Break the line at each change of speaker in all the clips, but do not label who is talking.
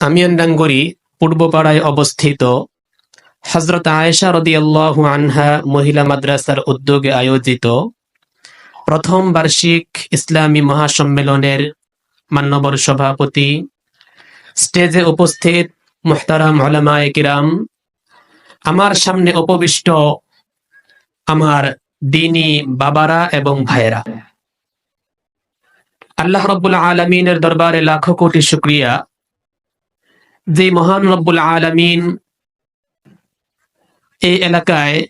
আমিয়ানডাঙ্গরি পূর্বপাড়ায় অবস্থিত। হজরত আয়েশা রদিয়াল্লাহু আনহা মহিলা মাদ্রাসার উদ্যোগে আয়োজিত প্রথম বার্ষিক ইসলামী মহাসম্মেলনের মান্যবর সভাপতি। স্টেজে উপস্থিত মুহতারাম ওলামায়ে কিরাম। আমার সামনে উপবিষ্ট আমার দিনী বাবারা এবং ভাইয়েরা। আল্লাহ রব্বুল আলমিনের দরবারে লাখো কোটি শুক্রিয়া। যে মহান রব্বুল আলমিন এই এলাকায়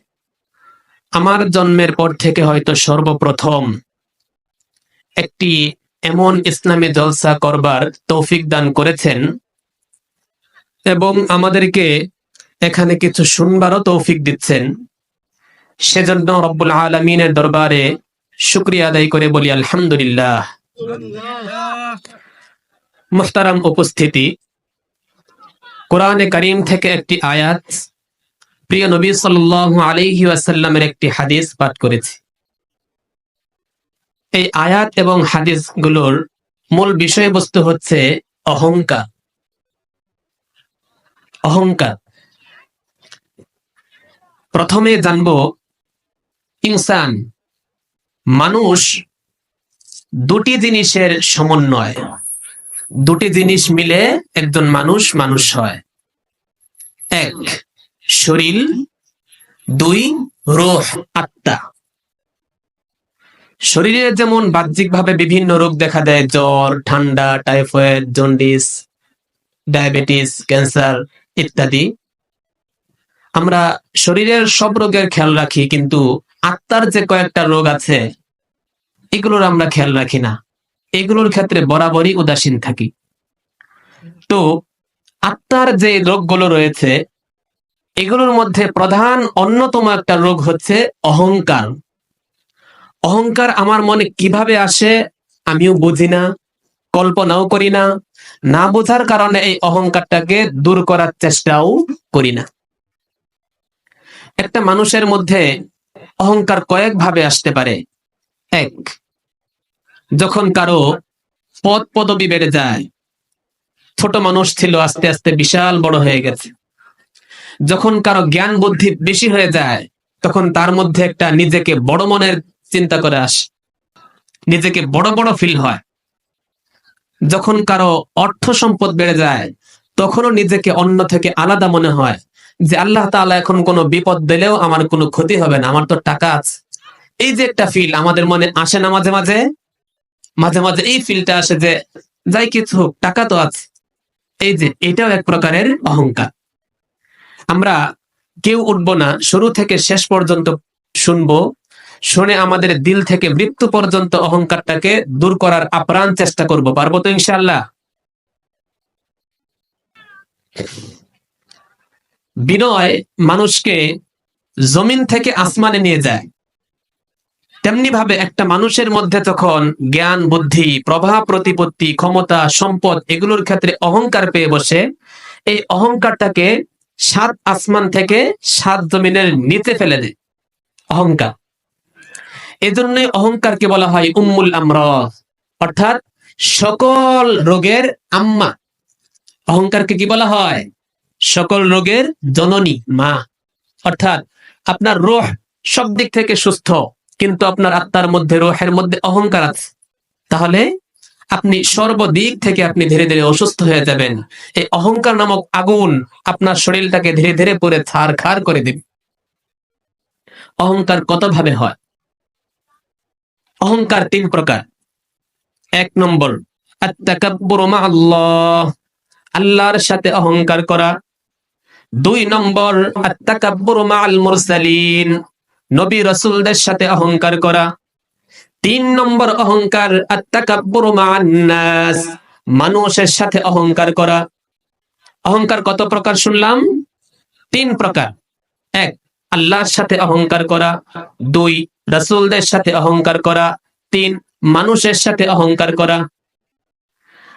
আমার জন্মের পর থেকে হয়তো সর্বপ্রথম একটি এমন ইসলামী জলসা করবার তৌফিক দান করেছেন এবং আমাদেরকে এখানে কিছু শুনবারও তৌফিক দিচ্ছেন। সেজন্য রব্বুল আলমিনের দরবারে শুক্রিয়া আদায় করে বলি আলহামদুলিল্লাহ। মুহতারাম উপস্থিতি। কোরআনে করিম থেকে একটি আয়াত, প্রিয় নবী সাল্লাল্লাহু আলাইহি ওয়াসাল্লামের একটি হাদিস পাঠ করেছি। এই আয়াত এবং হাদিসগুলোর মূল বিষয়বস্তু হচ্ছে অহংকার। অহংকার। প্রথমে জানব ইনসান। মানুষ দুটি জিনিসের সমন্বয়। দুটি জিনিস মিলে একজন মানুষ মানুষ হয়। এক, শরীর। দুই, রোহ, আত্মা। শরীরে যেমন বাহ্যিকভাবে বিভিন্ন রোগ দেখা দেয়, জ্বর, ঠান্ডা, টাইফয়েড, জন্ডিস, ডায়াবেটিস, ক্যান্সার ইত্যাদি। আমরা শরীরের সব রোগের খেয়াল রাখি, কিন্তু আত্মার যে কয়েকটা রোগ আছে, এগুলোর আমরা খেয়াল রাখি না। এগুলোর ক্ষেত্রে বরাবরই উদাসীন থাকি। তো আত্মার যে রোগগুলো রয়েছে, এগুলোর মধ্যে প্রধান অন্যতম একটা রোগ হচ্ছে অহংকার। অহংকার আমার মনে কীভাবে আসে আমিও বুঝি না, কল্পনাও করি না না বোঝার কারণে এই অহংকারটাকে দূর করার চেষ্টাও করি না। একটা মানুষের মধ্যে অহংকার কয়েক ভাবে আসতে পারে। এক যখন কারও পদ পদবি বেড়ে যায়, ছোট মানুষ ছিল, আস্তে আস্তে বিশাল বড় হয়ে গেছে। যখন কারও জ্ঞান বুদ্ধি বেশি হয়ে যায়, তখন তার মধ্যে একটা নিজেকে বড় মনের চিন্তা করে আসে। নিজেকে বড় বড় ফিল হয়। যখন কারও অর্থ সম্পদ বেড়ে যায়, তখনও নিজেকে অন্য থেকে আলাদা মনে হয় যে, আল্লাহ তাআলা এখন কোনো বিপদ দিলেও আমার কোনো ক্ষতি হবে না, আমার তো টাকা আছে। এই যে একটা ফিল আমাদের মনে আসে না মাঝে মাঝে মাঝে মাঝে এই ফিলটা আসে যে, যাই কিছু হোক, টাকা তো আছে। এই যে, এটাও এক প্রকারের অহংকার। আমরা কেউ উঠবো না, শুরু থেকে শেষ পর্যন্ত শুনব, শুনে আমাদের দিল থেকে মৃত্যু পর্যন্ত অহংকারটাকে দূর করার আপ্রাণ চেষ্টা করব। পারব তো ইনশাল্লাহ বিনয় মানুষকে জমিন থেকে আসমানে নিয়ে যায়। তেমনি ভাবে একটা মানুষের মধ্যে তখন জ্ঞান, বুদ্ধি প্রভাব প্রতিপত্তি, ক্ষমতা, সম্পদ এগুলোর ক্ষেত্রে অহংকার পেয়ে বসে। এই অহংকারটাকে সাত আসমান থেকে সাত জমিনের নিচে ফেলে দেয়। অহংকার। এজন্যই অহংকারকে বলা হয় উম্মুল আমরজ অর্থাৎ সকল রোগের আম্মা। অহংকারকে কি বলা হয়? সকল রোগের জননী মা। অর্থাৎ আপনার রোহ সব দিক থেকে সুস্থ। কিন্তু আপনার আত্মার মধ্যে, রোহের মধ্যে অহংকার আছে। তাহলে আপনি সর্বদিক থেকে আপনি ধীরে ধীরে অসুস্থ হয়ে যাবেন। এই অহংকার নামক আগুন আপনার শরীরটাকে ধীরে ধীরে পরে ছাড় খাড় করে দিবে। অহংকার কত ভাবে হয়? অহংকার তিন প্রকার। এক নম্বর আল্লাহ আল্লাহর সাথে অহংকার করা। দুই নম্বর আত্মাকাব্বুরু মা আল মুরসালিন নবী রসুলদের সাথে অহংকার করা। তিন নম্বর অহংকার মানুষের সাথে অহংকার করা। অহংকার কত প্রকার শুনলাম? তিন প্রকার। এক, আল্লাহর সাথে অহংকার করা। দুই, রাসূলদের সাথে অহংকার করা। তিন, মানুষের সাথে অহংকার করা।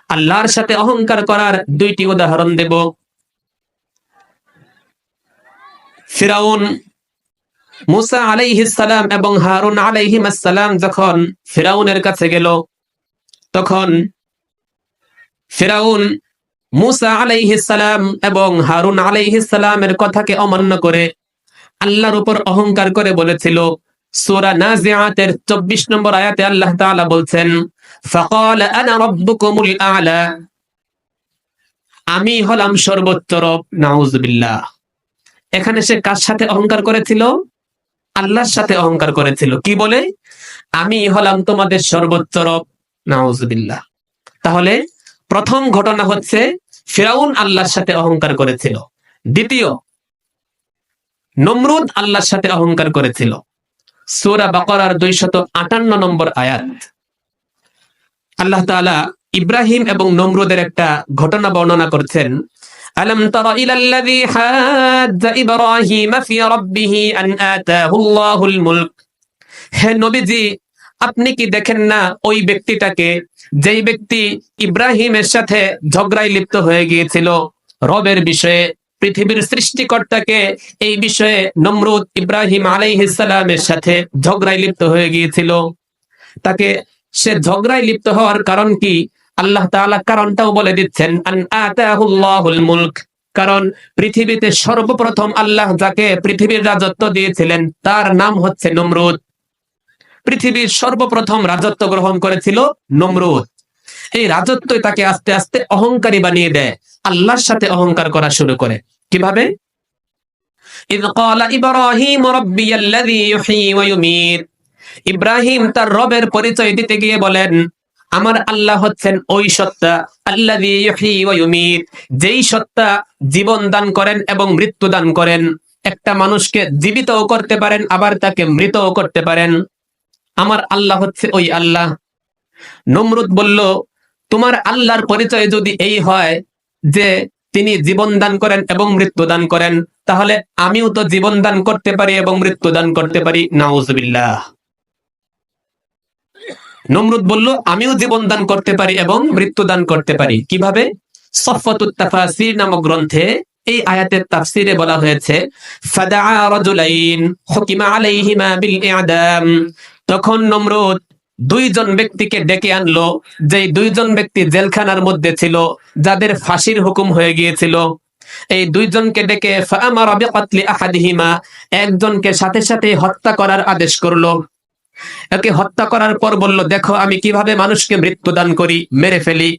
আল্লাহর সাথে অহংকার করার দুইটি উদাহরণ দেব। ফিরাউন মুসা আলাইহিস সালাম এবং হারুন আলাইহিম সালাম যখন ফিরাউনের কাছে গেল, তখন ফিরাউন মুসা আলাইহিসালাম এবং হারুন আলাইহিসালামের কথাকে অমান্য করে আল্লাহর উপর অহংকার করে বলেছিল, সূরা নাজিআতের 24 নম্বর আয়াতে আল্লাহ তাআলা বলছেন, ফাকাল আনা রাব্বুকুমুল আ'লা আমি হলাম সর্বোচ্চ রব, নাউজুবিল্লাহ এখানে সে কার সাথে অহংকার করেছিল? আল্লাহর সাথে অহংকার করেছিল। কি বলে? আমি হলাম তোমাদের সর্বোচ্চ রব। নাউজুবিল্লাহ। তাহলে প্রথম ঘটনা হচ্ছে, ফেরাউন আল্লাহর সাথে অহংকার করেছিল। দ্বিতীয়, নমরুদ আল্লাহর সাথে অহংকার করেছিল। সূরা বাকারার দুইশত আটান্ন নম্বর আয়াত। আল্লাহ তাআলা ইব্রাহিম এবং নমরুদের একটা ঘটনা বর্ণনা করছেন। আলম তারা ইলাল্লাযী হাজ্জা ইব্রাহিম ফি রাব্বিহি আন আতাহু আল্লাহুল মুলক হে নবীজি, আপনি কি দেখেন না ওই ব্যক্তিটাকে যেই ব্যক্তি ইব্রাহিমের সাথে ঝগড়ায় লিপ্ত হয়ে গিয়েছিল? রবের বিষয়ে, পৃথিবীর সৃষ্টিকর্তাকে এই বিষয়ে নমরুদ ইব্রাহিম আলাইহিসসালামের সাথে ঝগড়ায় লিপ্ত হয়ে গিয়েছিল। তাকে সে ঝগড়ায় লিপ্ত হওয়ার কারণ কি? আল্লাহ তালা কারণটাও বলে দিচ্ছেন কারণ পৃথিবীতে সর্বপ্রথম আল্লাহ যাকে পৃথিবীর রাজত্ব দিয়েছিলেন, তার নাম হচ্ছে নমরুদ। পৃথিবীর সর্বপ্রথম রাজত্ব গ্রহণ করেছিল নমরুদ। এই রাজত্বই তাকে আস্তে আস্তে অহংকারী বানিয়ে দেয়, আল্লাহর সাথে অহংকার করা শুরু করে। কীভাবে? ইব্রাহিম তার রবের পরিচয় দিতে গিয়ে বলেন আমার আল্লাহ হচ্ছেন ওই সত্তা আল্লাহ যেই সত্তা জীবন দান করেন এবং মৃত্যু দান করেন, একটা মানুষকে জীবিতও করতে পারেন, আবার তাকে মৃতও করতে পারেন। আমার আল্লাহ হচ্ছে ওই আল্লাহ। নমরুদ বলল, তোমার আল্লাহর পরিচয় যদি এই হয় যে তিনি জীবন দান করেন এবং মৃত্যু দান করেন, তাহলে আমিও তো জীবন দান করতে পারি এবং মৃত্যু দান করতে পারি। নাউজুবিল্লাহ। নমরুদ বলল, আমিও জীবন দান করতে পারি এবং মৃত্যু দান করতে পারি। কীভাবে? সফাতুত তাফাসির নামক গ্রন্থে এই আয়াতের তাফসিরে বলা হয়েছে তখন নমরুদ দুইজন ব্যক্তিকে ডেকে আনলো যে দুইজন ব্যক্তি জেলখানার মধ্যে ছিল, যাদের ফাঁসির হুকুম হয়ে গিয়েছিল। এই দুইজনকে ডেকে একজনকে সাথে সাথে হত্যা করার আদেশ করল। একে হত্যা করার পর বলল, দেখো, আমি কীভাবে মানুষকে মৃত্যুদান করি? মেরে ফেলি।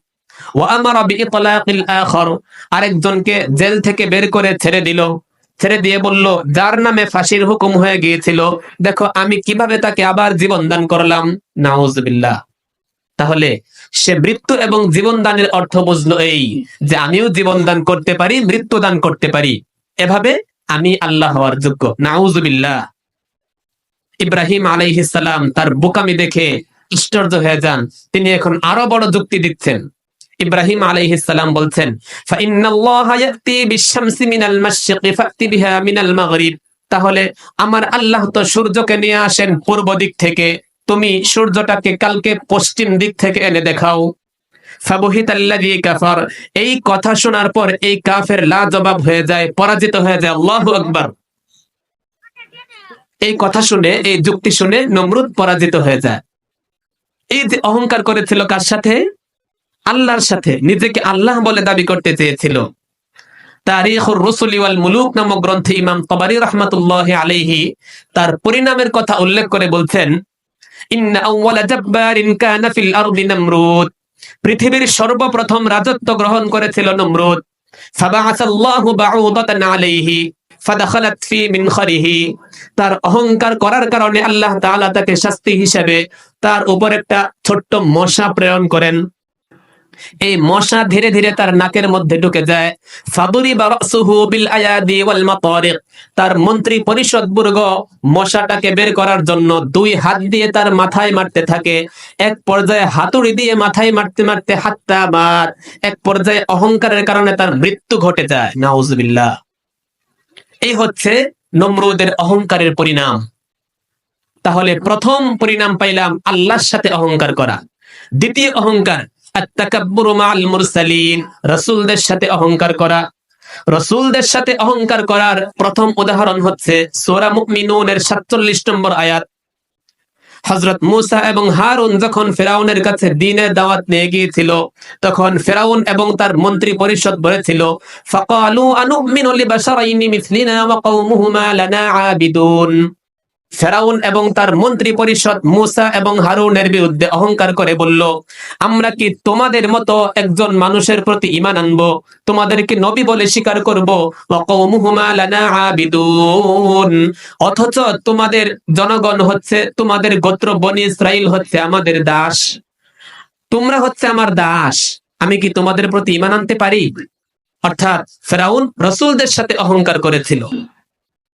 আরেকজনকে জেল থেকে বের করে ছেড়ে দিল। ছেড়ে দিয়ে বলল, যার নামে ফাঁসির হুকুম হয়ে গিয়েছিল, দেখো, আমি কীভাবে তাকে আবার জীবন দান করলাম? নাউজুবিল্লাহ। তাহলে সে মৃত্যু এবং জীবন দানের অর্থ বুঝলো এই যে, আমিও জীবন দান করতে পারি মৃত্যু দান করতে পারি। এভাবে আমি আল্লাহ হওয়ার যোগ্য। নাউজুবিল্লাহ। ইব্রাহিম আলাইহিসালাম তার বোকামি দেখে আশ্চর্য হয়ে যান। তিনি এখন আরও বড় যুক্তি দিচ্ছেন। ইব্রাহিম আলাইহিসালাম বলছেন তাহলে আমার আল্লাহ তো সূর্যকে নিয়ে আসেন পূর্ব দিক থেকে। তুমি সূর্যটাকে কালকে পশ্চিম দিক থেকে এনে দেখাও। এই কথা শোনার পর এই কাফের লা জবাব হয়ে যায়, পরাজিত হয়ে যায়। আল্লাহু আকবার। এই কথা শুনে, এই যুক্তি শুনে নমরুদ পরাজিত হয়ে যায়। এই যে অহংকার করেছিল কার সাথে? আল্লাহর সাথে। নিজেকে আল্লাহ বলে দাবি করতে চেয়েছিল। তার পরিণামের কথা উল্লেখ করে বলছেন পৃথিবীর সর্বপ্রথম রাজত্ব গ্রহণ করেছিল নমরুদ। আলাইহি। ফাদাখালাত ফি মিনখারিহি। তার অহংকার করার কারণে আল্লাহ তাআলা তাকে শাস্তি হিসেবে তার উপর একটা ছোট্ট মশা প্রেরণ করেন। এই মশা ধীরে ধীরে তার নাকের মধ্যে ঢুকে যায়। ফাদুরি বারাসুহু বিল আয়াদি ওয়াল মাতারিক। তার মন্ত্রী পরিষদ বর্গ মশাটাকে বের করার জন্য দুই হাত দিয়ে তার মাথায় মারতে থাকে। এক পর্যায়ে হাতুড়ি দিয়ে মাথায় মারতে মারতে হাত্তা মার। এক পর্যায়ে অহংকারের কারণে তার মৃত্যু ঘটে যায়। নাউজুবিল্লাহ। এই হচ্ছে নমরুদের অহংকারের পরিণাম। তাহলে প্রথম পরিণাম পাইলাম আল্লাহর সাথে অহংকার করা। দ্বিতীয় অহংকার রসুলদের সাথে অহংকার করা। রসুলদের সাথে অহংকার করার প্রথম উদাহরণ হচ্ছে সোরা মুকমিনের সাতচল্লিশ নম্বর আয়াত। হজরত মুসা এবং হারুন যখন ফেরাউনের কাছে দিনের দাওয়াত নিয়ে গিয়েছিল, তখন ফেরাউন এবং তার মন্ত্রী পরিষদ বলেছিল, ফাকালু আনুমিনু লিবাশারাইনি মিসলিনা ওয়া কওমুহুমা লানা আবিদুন। ফেরাউন এবং তার মন্ত্রী পরিষদ মুসা এবং হারুনের বিরুদ্ধে অহংকার করে বলল, আমরা কি তোমাদের মতো একজন মানুষের প্রতি ইমান আনব? তোমাদেরকে নবী বলে স্বীকার করব? অথচ তোমাদের জনগণ হচ্ছে, তোমাদের গোত্র বনি ইসরাইল হচ্ছে আমাদের দাস। তোমরা হচ্ছে আমার দাস। আমি কি তোমাদের প্রতি ইমান আনতে পারি? অর্থাৎ ফেরাউন রসুলদের সাথে অহংকার করেছিল।